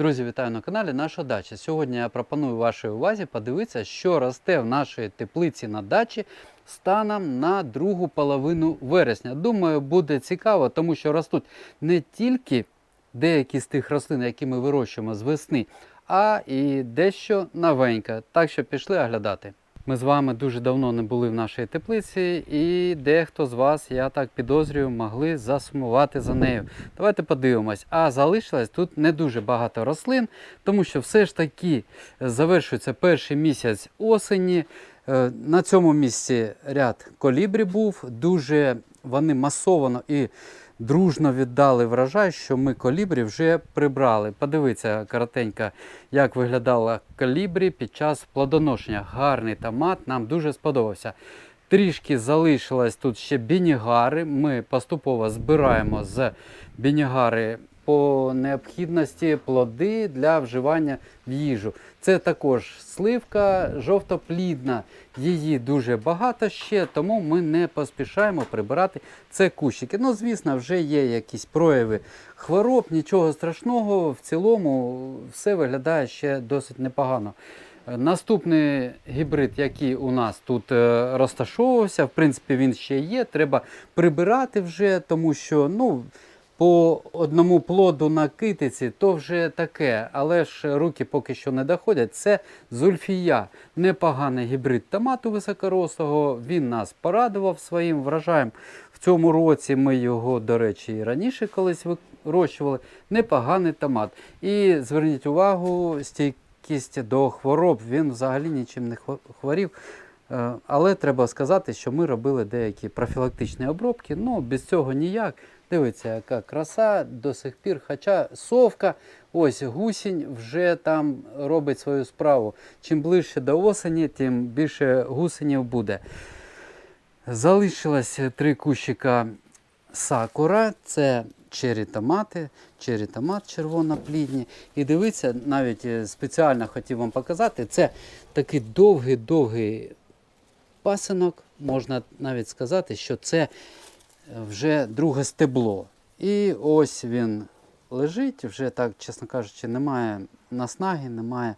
Друзі, вітаю на каналі Наша дача. Сьогодні я пропоную вашій увазі подивитися, що росте в нашій теплиці на дачі станом на другу половину вересня. Думаю, буде цікаво, тому що ростуть не тільки деякі з тих рослин, які ми вирощуємо з весни, а і дещо новеньке. Так що пішли оглядати. Ми з вами дуже давно не були в нашій теплиці, і дехто з вас, я так підозрюю, могли засумувати за нею. Давайте подивимось. А залишилось тут не дуже багато рослин, тому що все ж таки завершується перший місяць осені. Е, На цьому місці ряд колібрі був. Дуже вони масовано і дружно віддали врожай, що ми колібрі вже прибрали. Подивіться коротенько, як виглядала колібрі під час плодоношення. Гарний томат, нам дуже сподобався. Трішки залишилось тут ще бінігари. Ми поступово збираємо з бінігари по необхідності плоди для вживання в їжу. Це також сливка жовтоплідна. Її дуже багато ще, тому ми не поспішаємо прибирати це кущики. Ну, звісно, вже є якісь прояви хвороб, нічого страшного. В цілому все виглядає ще досить непогано. Наступний гібрид, який у нас тут е, розташовувався, в принципі, він ще є. Треба прибирати вже, тому що ну, по одному плоду на китиці то вже таке, але ж руки поки що не доходять. Це зульфія, непоганий гібрид томату високорослого. Він нас порадував своїм врожаєм. В цьому році ми його, до речі, і раніше колись вирощували. Непоганий томат. І зверніть увагу, стійкість до хвороб він взагалі нічим не хворів. Е, Але треба сказати, що ми робили деякі профілактичні обробки. Ну, без цього ніяк. Дивіться, яка краса до сих пір. Хоча совка, ось гусінь вже там робить свою справу. Чим ближче до осені, тим більше гусенів буде. Залишилось три кущика сакура. Це чері томати, чері томат червоноплідні. І дивіться, навіть е, спеціально хотів вам показати, це такий довгий-довгий пасинок. Можна навіть сказати, що це вже друге стебло. І ось він лежить, вже так, чесно кажучи, немає наснаги, немає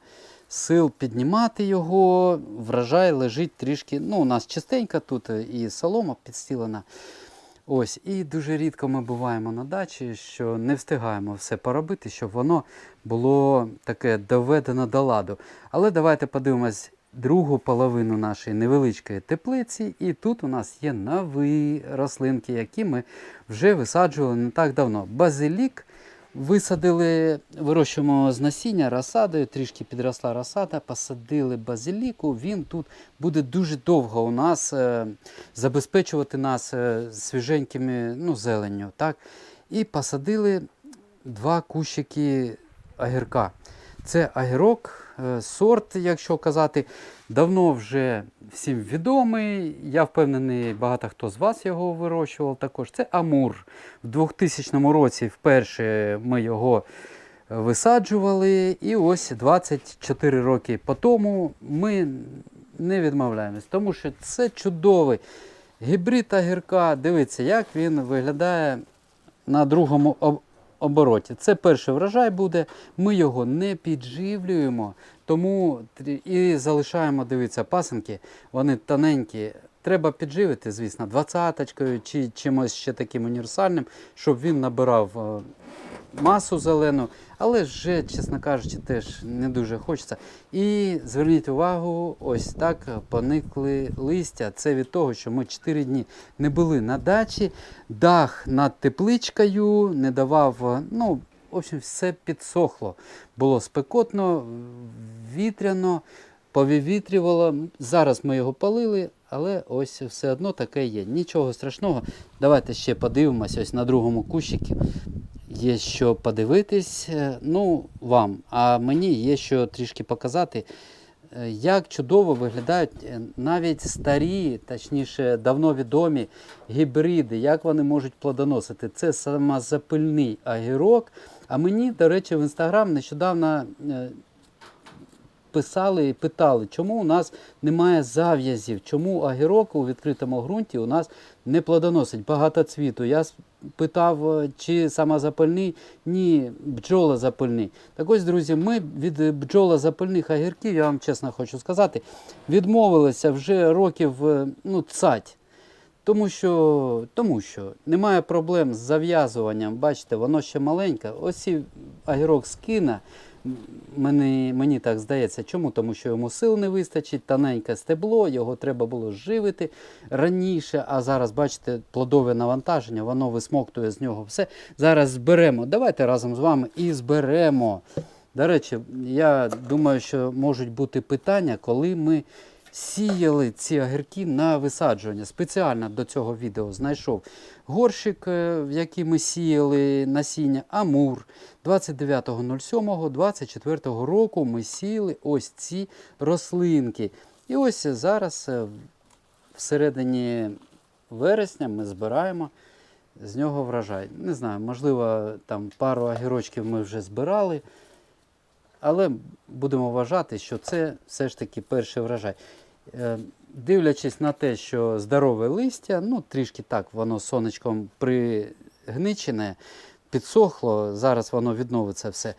сил піднімати його. Врожай лежить трішки. Ну, у нас частенько тут і солома підстілена. Ось, і дуже рідко ми буваємо на дачі, що не встигаємо все поробити, щоб воно було таке доведено до ладу. Але давайте подивимось другу половину нашої невеличкої теплиці. І тут у нас є нові рослинки, які ми вже висаджували не так давно. Базилік висадили, вирощуємо з насіння розсадою, трішки підросла розсада, посадили базиліку. Він тут буде дуже довго у нас е, забезпечувати нас е, свіженькими ну, зеленню. Так? І посадили два кущики огірка. Це огірок, е, сорт, якщо казати, давно вже всім відомий. Я впевнений, багато хто з вас його вирощував також. Це Амур. В 2000 році вперше ми його е, висаджували. І ось 24 роки по тому ми не відмовляємось, тому що це чудовий гібрид огірка. Дивіться, як він виглядає на другому обороті. Це перший врожай буде. Ми його не підживлюємо, тому і залишаємо, дивіться, пасенки, вони тоненькі. Треба підживити, звісно, двадцяточкою чи чимось ще таким універсальним, щоб він набирав е, масу зелену, але вже, чесно кажучи, теж не дуже хочеться. І зверніть увагу, ось так поникли листя. Це від того, що ми 4 дні не були на дачі, дах над тепличкою не давав, ну, в общем, все підсохло. Було спекотно, вітряно, повівітрювало. Зараз ми його палили, але ось все одно таке є. Нічого страшного. Давайте ще подивимось ось на другому кущику. Є що подивитись, е, ну, вам, а мені є що трішки показати, е, як чудово виглядають е, навіть старі, точніше, давно відомі гібриди, як вони можуть плодоносити. Це самозапильний агірок. А мені, до речі, в інстаграм нещодавно писали і питали, чому у нас немає зав'язів, чому агірок у відкритому ґрунті у нас не плодоносить багато цвіту. Я питав, е, чи самозапальний, ні, бджолозапальний. Так ось, друзі, ми від е, бджолозапальних агірків, я вам чесно хочу сказати, відмовилися вже років е, ну, цать. Тому що, тому що немає проблем з зав'язуванням. Бачите, воно ще маленьке. Ось і агірок скине. Мені, мені так здається. Чому? Тому що йому сил не вистачить, тоненьке стебло, його треба було живити раніше. А зараз, бачите, плодове навантаження, воно висмоктує з нього все. Зараз зберемо. Давайте разом з вами і зберемо. До речі, я думаю, що можуть бути питання, коли ми сіяли ці огірки на висаджування. Спеціально до цього відео знайшов горщик, е, в який ми сіяли насіння Амур. 29.07.24 року ми сіяли ось ці рослинки. І ось зараз, е, всередині вересня, ми збираємо з нього врожай. Не знаю, можливо, там пару огірочків ми вже збирали. Але будемо вважати, що це все ж таки перший врожай. Е, Дивлячись на те, що здорове листя, ну трішки так, воно сонечком пригничене, підсохло, зараз воно відновиться все,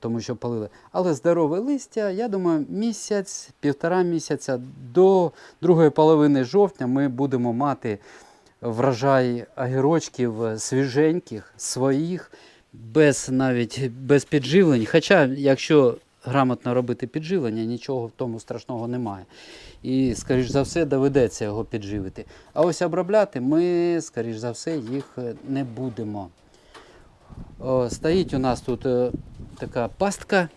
тому що полили. Але здорове листя, я думаю, місяць, півтора місяця до другої половини жовтня ми будемо мати врожай огірочків свіженьких, своїх, без навіть без підживлень. Хоча, якщо грамотно робити підживлення, нічого в тому страшного немає. І, скоріш за все, доведеться його підживити. А ось обробляти ми, скоріш за все, їх не будемо. О, стоїть у нас тут е, така пастка.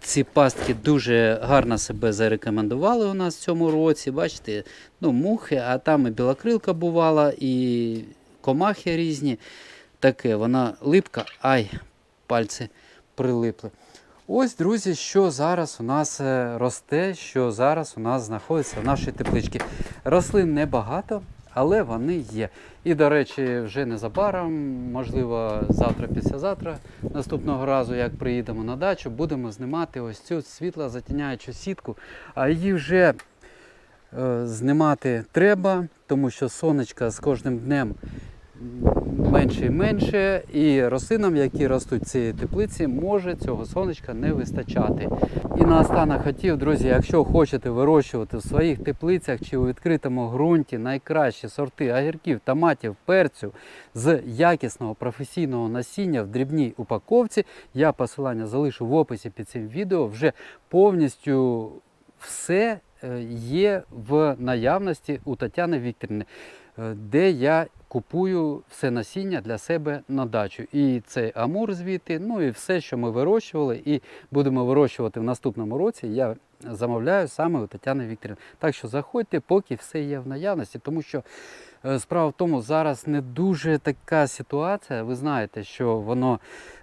Ці пастки дуже гарно себе зарекомендували у нас в цьому році. Бачите, ну, мухи, а там і білокрилка бувала, і комахи різні. Таке, вона липка, ай, пальці прилипли. Ось, друзі, що зараз у нас е, росте, що зараз у нас знаходиться в нашій тепличці. Рослин небагато, але вони є. І, до речі, вже незабаром, можливо, завтра, післязавтра, наступного разу, як приїдемо на дачу, будемо знімати ось цю світло-затіняючу сітку. А її вже е, знімати треба, тому що сонечка з кожним днем менше і менше, і рослинам, які ростуть в цій теплиці, може цього сонечка не вистачати. І наостанок хотів, друзі, якщо хочете вирощувати в своїх теплицях чи у відкритому ґрунті найкращі сорти огірків, томатів, перцю з якісного професійного насіння в дрібній упаковці, я посилання залишу в описі під цим відео. Вже повністю все е, є в наявності у Тетяни Вікторівни, е, де я купую все насіння для себе на дачу. І цей амур звідти, ну і все, що ми вирощували, і будемо вирощувати в наступному році. Я замовляю саме у Тетяни Вікторівни. Так що заходьте, поки все є в наявності, тому що справа в тому, зараз не дуже така ситуація. Ви знаєте, що воно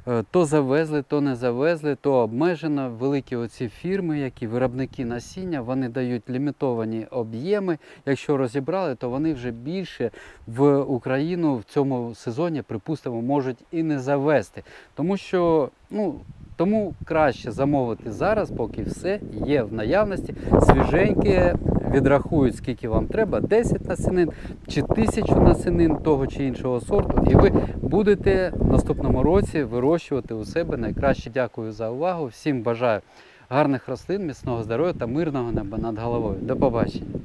е, то завезли, то не завезли, то обмежено. Великі оці фірми, які виробники насіння, вони дають лімітовані об'єми. Якщо розібрали, то вони вже більше в Україну в цьому сезоні, припустимо, можуть і не завести. Тому що ну, тому краще замовити зараз, поки все є в наявності. Свіженьке, відрахують, скільки вам треба, 10 насінин чи 1000 насінин того чи іншого сорту, і ви будете в наступному році вирощувати у себе. Найкраще дякую за увагу. Всім бажаю гарних рослин, міцного здоров'я та мирного неба над головою. До побачення.